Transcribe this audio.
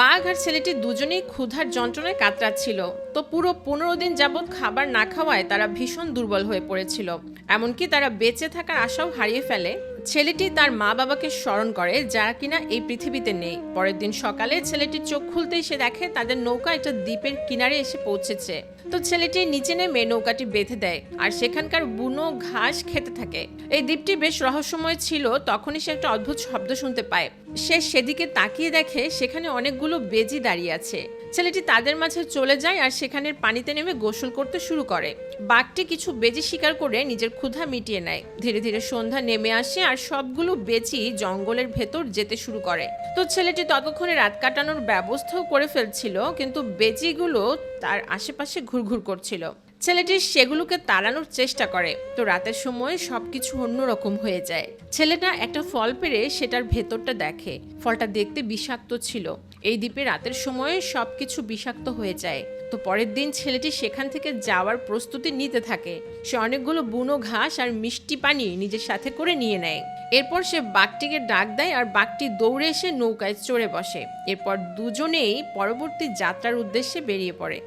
বাঘ আর ছেলেটি দুজনেই ক্ষুধার যন্ত্রণায় কাতরাচ্ছিল। তো পুরো পনেরো দিন যাবৎ খাবার না খাওয়ায় তারা ভীষণ দুর্বল হয়ে পড়েছিল। এমনকি তারা বেঁচে থাকার আশাও হারিয়ে ফেলে। ছেলেটি তার মা বাবাকে স্মরণ করে যারা কিনা এই পৃথিবীতে নেই। পরের দিন সকালে ছেলেটির চোখ খুলতেই সে দেখে তাদের নৌকা একটা দ্বীপের কিনারে এসে পৌঁছেছে। তো ছেলেটি নিচে নেমে নৌকাটি বেঁধে দেয়, আর সেখানকার বুনো ঘাস খেতে থাকে। এই দ্বীপটি বেশ রহস্যময় ছিল, তখনই সে একটা অদ্ভুত শব্দ শুনতে পায়। সে সেদিকে তাকিয়ে দেখে সেখানে অনেকগুলো বেজি দাঁড়িয়ে আছে। ছেলেটি তাদের মাঝে চলে যায় আর সেখানের পানিতে নেমে গোসল করতে শুরু করে। বাঘটি কিছু বেজি শিকার করে নিজের ক্ষুধা মিটিয়ে নেয়। ধীরে ধীরে সন্ধ্যা নেমে আসে আর সবগুলো বেজি জঙ্গলের ভেতর যেতে শুরু করে। তো ছেলেটি ততক্ষণে রাত কাটানোর ব্যবস্থাও করে ফেলছিল, কিন্তু বেজিগুলো তার আশেপাশে ঘুরঘুর করছিল। ছেলেটি সেগুলোকে তাড়ানোর চেষ্টা করে। তো রাতের সময় সবকিছু অন্যরকম হয়ে যায়। ছেলেটা একটা ফল পেরে সেটার ভেতরটা দেখে। ফলটা দেখতে বিষাক্ত ছিল। এই দ্বীপে রাতের সময় সবকিছু বিষাক্ত হয়ে যায়। তো পরের দিন ছেলেটি সেখান থেকে যাওয়ার প্রস্তুতি নিতে থাকে। সে অনেকগুলো বুনো ঘাস আর মিষ্টি পানি নিজের সাথে করে নিয়ে নেয়। এরপর সে বাঘটিকে ডাক দেয় আর বাঘটি দৌড়ে এসে নৌকায় চড়ে বসে। এরপর দুজনেই পরবর্তী যাত্রার উদ্দেশ্যে বেরিয়ে পড়ে।